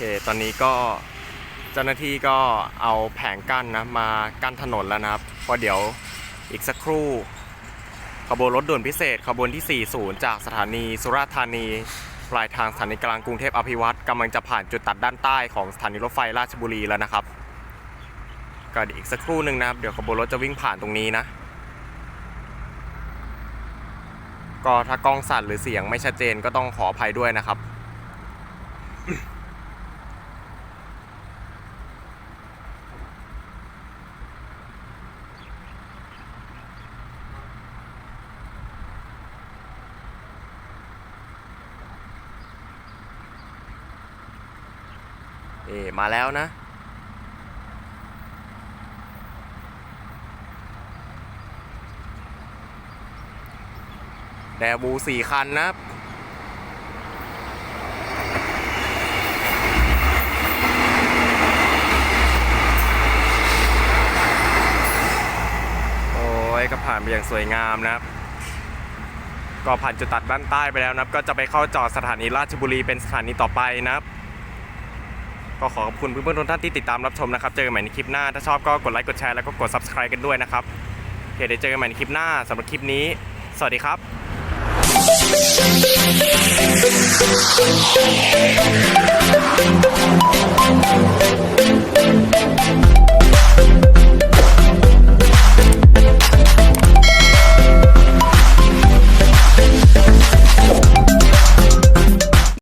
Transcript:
ค ตอนนี้ก็เจ้าหน้าที่ก็เอาแผงกั้นนะมากั้นถนนแล้วนะครับเพราะเดี๋ยวอีกสักครู่ ขบวนรถด่วนพิเศษ ขบวนที่ 40 จากสถานีสุราษฎร์ธานี ปลายทางสถานีกลางกรุงเทพอภิวัตรกำลังจะผ่านจุดตัดด้านใต้ของสถานีรถไฟราชบุรีแล้วนะครับก็อีกสักครู่หนึ่งนะครับ เดี๋ยวขบวนรถจะวิ่งผ่านตรงนี้นะ ก็ถ้ากล้องสั่นหรือเสียงไม่ชัดเจนก็ต้องขออภัยด้วยนะครับ เอมาแล้วนะ แดบูสี่คันนะครับโอ้ยก็ผ่านไปอย่างสวยงามนะครับ ก็ผ่านจุดตัดด้านใต้ไปแล้วนะครับ ก็จะไปเข้าจอดสถานีราชบุรีเป็นสถานีต่อไปนะครับ ก็ขอขอบคุณเพื่อนๆทุกท่านที่ติดตามรับชมนะครับเจอกันใหม่ในคลิปหน้าถ้าชอบก็กดไลค์กดแชร์แล้วก็กด subscribe กันด้วยนะครับเดี๋ยวเจอกันใหม่ในคลิปหน้าสำหรับคลิปนี้ สวัสดีครับ